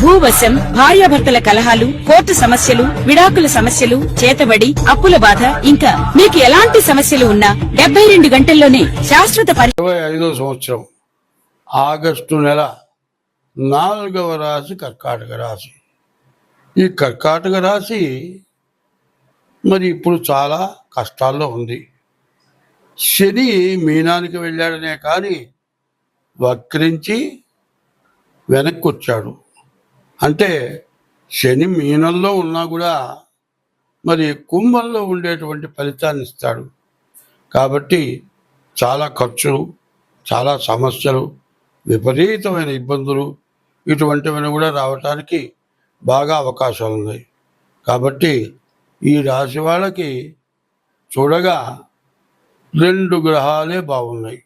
భూవశం భార్యాభర్తల కలహాలు కోర్టు సమస్యలు విడాకుల సమస్యలు చేతబడి అప్పుల బాధ ఇంకా మీకు ఎలాంటి సమస్యలు ఉన్నా డెబ్బై రెండు గంటల్లోనే శాశ్వత ఐదో సంవత్సరం ఆగస్టు నెల నాలుగవ రాశి కర్కాటక రాశి. ఈ కర్కాటక రాశి మరి ఇప్పుడు చాలా కష్టాల్లో ఉంది. శని మీనానికి వెళ్ళాడనే కానీ వక్రించి వెనక్కి వచ్చాడు అంటే శని మీనంలో ఉన్నా కూడా మరి కుంభంలో ఉండేటువంటి ఫలితాన్ని ఇస్తాడు. కాబట్టి చాలా ఖర్చులు చాలా సమస్యలు విపరీతమైన ఇబ్బందులు ఇటువంటివన్నీ కూడా రావటానికి బాగా అవకాశాలు ఉన్నాయి. కాబట్టి ఈ రాశి వాళ్ళకి చూడగా రెండు గ్రహాలే బాగున్నాయి.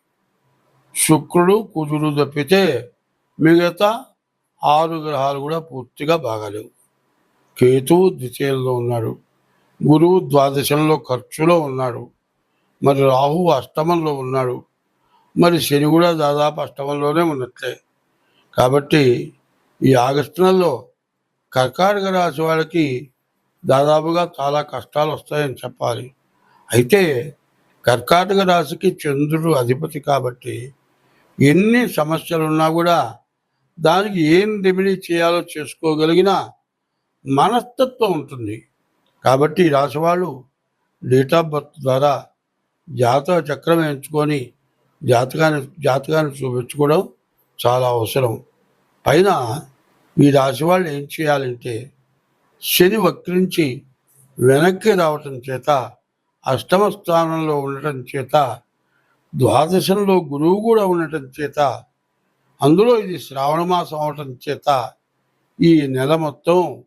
శుక్రుడు కుజుడు తప్పితే మిగతా ఆరు గ్రహాలు కూడా పూర్తిగా బాగాలేవు. కేతువు ద్వితీయంలో ఉన్నాడు. గురువు ద్వాదశంలో ఖర్చులో ఉన్నాడు. మరి రాహు అష్టమంలో ఉన్నాడు. మరి శని కూడా దాదాపు అష్టమంలోనే ఉన్నట్లే. కాబట్టి ఈ ఆగస్టు నెలలో కర్కాటక రాశి వాళ్ళకి దాదాపుగా చాలా కష్టాలు వస్తాయని చెప్పాలి. అయితే కర్కాటక రాశికి చంద్రుడు అధిపతి కాబట్టి ఎన్ని సమస్యలు ఉన్నా కూడా దానికి ఏం రెమెడీ చేయాలో చేసుకోగలిగిన మనస్తత్వం ఉంటుంది. కాబట్టి రాసేవాళ్ళు డేట్ ఆఫ్ బర్త్ ద్వారా జాతక చక్రం ఎంచుకొని జాతకాన్ని జాతకాన్ని చూపించుకోవడం చాలా అవసరం. పైన ఈ రాశి వాళ్ళు ఏం చేయాలంటే శని వక్రించి వెనక్కి రావటం చేత అష్టమ స్థానంలో ఉండటం చేత ద్వాదశంలో గురువు కూడా ఉండటం చేత అందులో ఇది శ్రావణ మాసం అవటం చేత ఈ నెల మొత్తం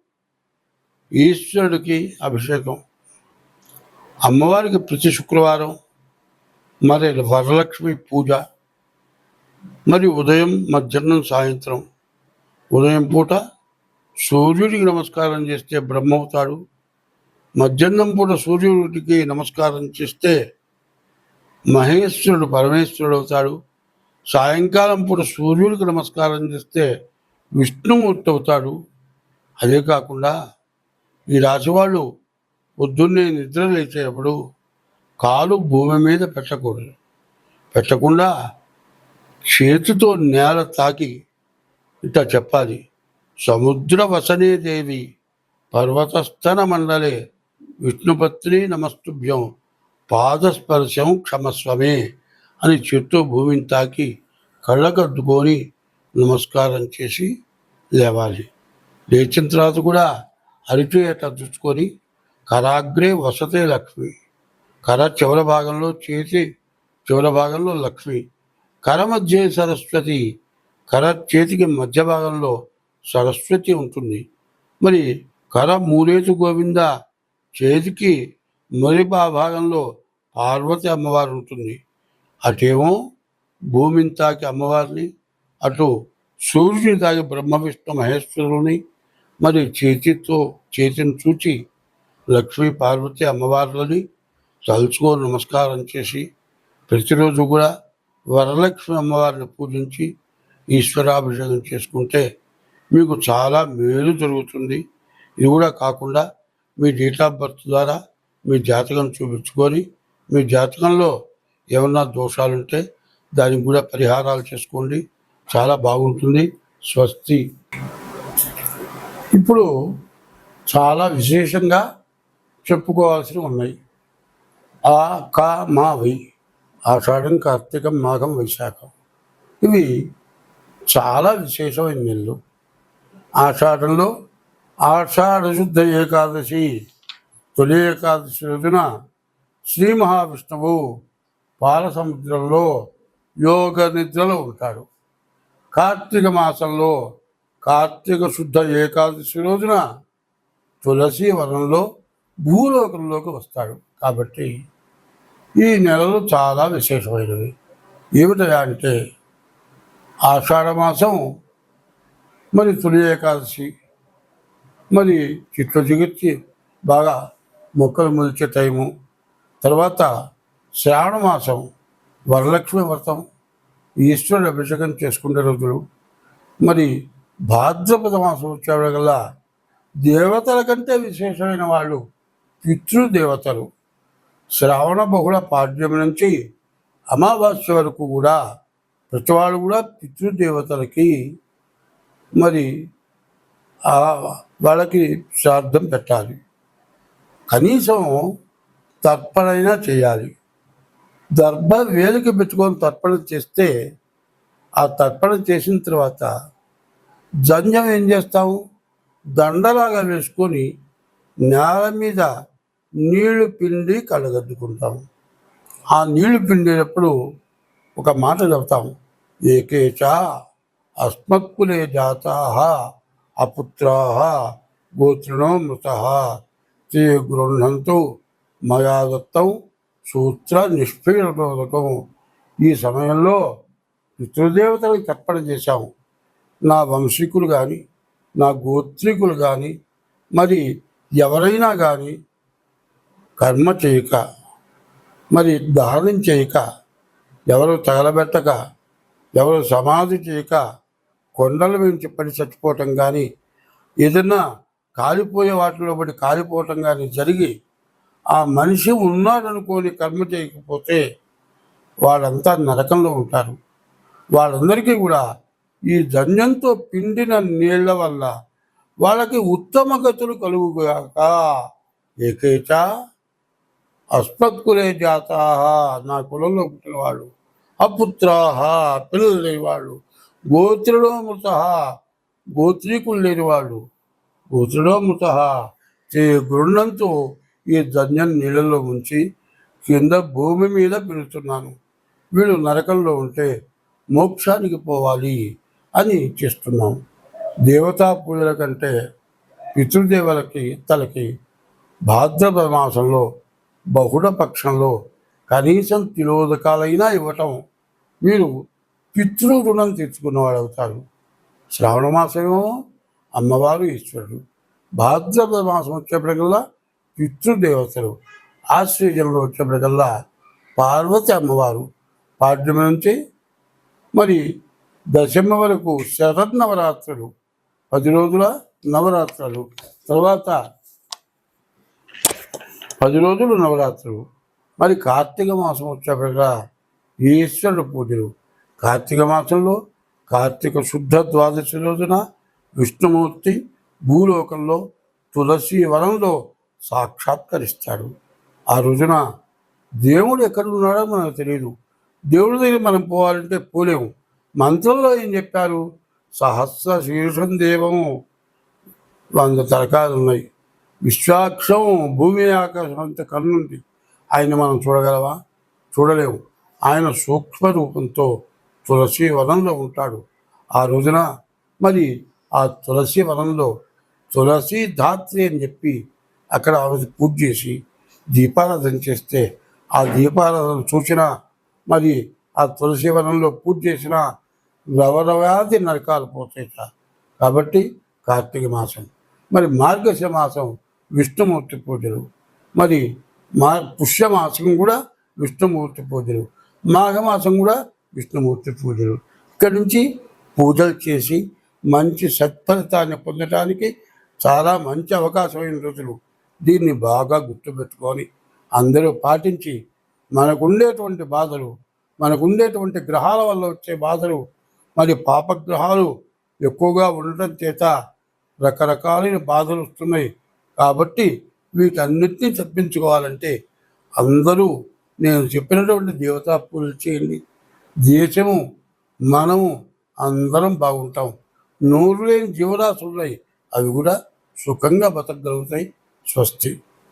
ఈశ్వరుడికి అభిషేకం. అమ్మవారికి ప్రతి శుక్రవారం మరి వరలక్ష్మి పూజ మరి ఉదయం మధ్యాహ్నం సాయంత్రం. ఉదయం పూట సూర్యుడికి నమస్కారం చేస్తే బ్రహ్మ అవుతాడు మధ్యాహ్నం పూట సూర్యుడికి నమస్కారం చేస్తే మహేశ్వరుడు పరమేశ్వరుడు అవుతాడు. సాయంకాలం పూట సూర్యుడికి నమస్కారం చేస్తే విష్ణుమూర్తి అవుతాడు. అదే కాకుండా ఈ రాశివాళ్ళు పొద్దున్నే నిద్ర లేచేటప్పుడు కాలు భూమి మీద పెట్టకూడదు. పెట్టకుండా చేతితో నేల తాకి ఇట్లా చెప్పాలి. సముద్ర వసనే దేవి పర్వతస్థన మండలే విష్ణుపత్ని నమస్తుభ్యం పాదస్పర్శం క్షమస్వమే. అని చేత్తో భూమిని తాకి కళ్ళకద్దుకొని నమస్కారం చేసి లేవాలి. లేచిన తర్వాత కూడా అరిటి అట్లా చూసుకొని కరాగ్రే వసతే లక్ష్మి. కర చివరి భాగంలో చేతి చివరి భాగంలో లక్ష్మి. కర మధ్య సరస్వతి కర చేతికి మధ్య భాగంలో సరస్వతి ఉంటుంది. మరి కర మూరేతు గోవింద చేతికి మరి భాగంలో పార్వతి అమ్మవారు ఉంటుంది. అటేమో భూమిని తాకి అమ్మవారిని అటు సూర్యుని తాకి బ్రహ్మ విష్ణు మహేశ్వరుని మరి చేతితో చేతిని చూచి లక్ష్మీ పార్వతి అమ్మవార్లని తలుచుకో నమస్కారం చేసి ప్రతిరోజు కూడా వరలక్ష్మి అమ్మవారిని పూజించి ఈశ్వరాభిషేకం చేసుకుంటే మీకు చాలా మేలు జరుగుతుంది. ఇది కూడా కాకుండా మీ డేట్ ఆఫ్ బర్త్ ద్వారా మీ జాతకం చూపించుకొని మీ జాతకంలో ఏమన్నా దోషాలుంటే దానికి కూడా పరిహారాలు చేసుకోండి. చాలా బాగుంటుంది. స్వస్తి. ఇప్పుడు చాలా విశేషంగా చెప్పుకోవాల్సినవి ఉన్నాయి. ఆ కా మా వై. ఆషాఢం కార్తీకం మాఘం వైశాఖం. ఇవి చాలా విశేషమైన నెలలు ఆషాఢంలో ఆషాఢ శుద్ధ ఏకాదశి తొలి ఏకాదశి రోజున శ్రీ మహావిష్ణువు పాల సముద్రంలో యోగ నిద్రలో ఉంటాడు. కార్తీక మాసంలో కార్తీక శుద్ధ ఏకాదశి రోజున తులసి వనంలో భూలోకంలోకి వస్తాడు. కాబట్టి ఈ నెలలు చాలా విశేషమైనవి ఏమిటయా అంటే మాసం మరి తొలి ఏకాదశి మరి చిట్లు చిగిర్చి బాగా మొక్కలు మొలిచే టైము తర్వాత శ్రావణ మాసం వరలక్ష్మి వ్రతం ఈశ్వరుడు అభిషేకం చేసుకునే రోజులు. మరి భాద్రపద మాసం వచ్చేవాళ్ళ దేవతల కంటే విశేషమైన వాళ్ళు పితృదేవతలు. శ్రావణ బహుళ పాడ్యం నుంచి అమావాస్య వరకు కూడా ప్రతి వాళ్ళు కూడా పితృదేవతలకి మరి వాళ్ళకి శ్రాద్ధం పెట్టాలి. కనీసం తర్పణైనా చేయాలి. దర్భ వేలికి పెట్టుకొని తర్పణ చేస్తే ఆ తర్పణ చేసిన తర్వాత జంజం ఏం చేస్తాము దండలాగా వేసుకొని నేల మీద నీళ్ళు పిండి కళ్ళగద్దుకుంటాము ఆ నీళ్ళు పిండినప్పుడు ఒక మాట చెప్తాం ఏకేచ అస్మత్కులే జాతా అపుత్రా గోత్రణో మృత. తే గృహంతో మయా దత్తం సూత్ర నిష్పీడనోదకం ఈ సమయంలో పితృదేవతలకు తర్పణ చేశాము. నా వంశీకులు కానీ నా గోత్రికులు కానీ మరి ఎవరైనా కానీ కర్మ చేయక మరి దారణం చేయక ఎవరు తగలబెట్టక ఎవరు సమాధి చేయక కొండల నుంచి పడి చచ్చిపోవటం కానీ ఏదన్నా కాలిపోయే వాటిలో పడి కాలిపోవటం కానీ జరిగి ఆ మనిషి ఉన్నాడనుకోని కర్మ చేయకపోతే వాళ్ళంతా నరకంలో ఉంటారు. వాళ్ళందరికీ కూడా ఈ ధన్యంతో పిండిన నీళ్ళ వల్ల వాళ్ళకి ఉత్తమ గతులు కలుగుగాక. ఏకేచ అస్మత్కులే జాతా నా కులంలో పుట్టిన వాళ్ళు. అపుత్రాహ పిల్లలు లేనివాళ్ళు వాళ్ళు. మృత గోత్రీకులు లేనివాళ్ళు గోత్రుడో గోత్రులో మృత గృహంతో ఈ ధన్యను నీళ్ళలో ఉంచి కింద భూమి మీద పెడుతున్నాను వీళ్ళు నరకంలో ఉంటే మోక్షానికి పోవాలి అని ఇచ్చిస్తున్నాం దేవతా పూజల కంటే పితృదేవులకి తలకి భాద్రపద మాసంలో బహుళ పక్షంలో కనీసం తిలోదకాలైనా ఇవ్వటం మీరు పితృ రుణం తీర్చుకున్నవాడు అవుతారు శ్రావణ మాసమేమో అమ్మవారు ఈశ్వరుడు. భాద్రపద మాసం వచ్చేప్పటికల్లా పితృదేవతలు ఆ సీజన్లో వచ్చినప్పటికల్లా పార్వతి అమ్మవారు పాడ్యమ నుంచి మరి దశమ వరకు శరన్నవరాత్రులు పది రోజుల నవరాత్రులు. తర్వాత పది రోజులు నవరాత్రులు. మరి కార్తీక మాసం వచ్చేప్పటిగా ఈశ్వరుడు పూజలు. కార్తీక మాసంలో కార్తీక శుద్ధ ద్వాదశి రోజున విష్ణుమూర్తి భూలోకంలో తులసి వనంలో సాక్షాత్కరిస్తాడు. ఆ రోజున దేవుడు ఎక్కడ ఉన్నాడో మనకు తెలియదు దేవుడి దగ్గర మనం పోవాలంటే పోలేము. మంత్రంలో ఏం చెప్పారు? సహస్ర శీర్షం దేవము. వంద తరకాలు ఉన్నాయి. విశ్వాక్షం భూమి ఆకాశం అంత కన్నుంది. ఆయన మనం చూడగలవా? చూడలేము. ఆయన సూక్ష్మ రూపంతో తులసి వనంలో ఉంటాడు. ఆ రోజున మరి ఆ తులసి వనంలో తులసి ధాత్రి అని చెప్పి అక్కడ ఆమె పూజ చేసి దీపారాధన చేస్తే ఆ దీపారాధన చూసిన మరి ఆ తులసి వనంలో పూజ చేసిన రవరవాది నరకాలు పోతాయిట కాబట్టి కార్తీక మాసం. మరి మార్గశ మాసం విష్ణుమూర్తి పూజలు. మరి మా పుష్యమాసం కూడా విష్ణుమూర్తి పూజలు. మాఘమాసం కూడా విష్ణుమూర్తి పూజలు. ఇక్కడి నుంచి పూజలు చేసి మంచి సత్ఫలితాన్ని పొందడానికి చాలా మంచి అవకాశమైన రోజులు. దీన్ని బాగా గుర్తుపెట్టుకొని అందరూ పాటించి మనకుండేటువంటి బాధలు మనకుండేటువంటి గ్రహాల వల్ల వచ్చే బాధలు మరి పాపగ్రహాలు ఎక్కువగా ఉండటం చేత రకరకాలైన బాధలు వస్తున్నాయి. కాబట్టి వీటన్నిటినీ తప్పించుకోవాలంటే అందరూ నేను చెప్పినటువంటి దేవతా పూజలు చేయండి. దేశము మనము అందరం బాగుంటాం. నోరు లేని జీవరాశులు ఉన్నాయి. అవి కూడా సుఖంగా బతకగలుగుతాయి. స్వస్తి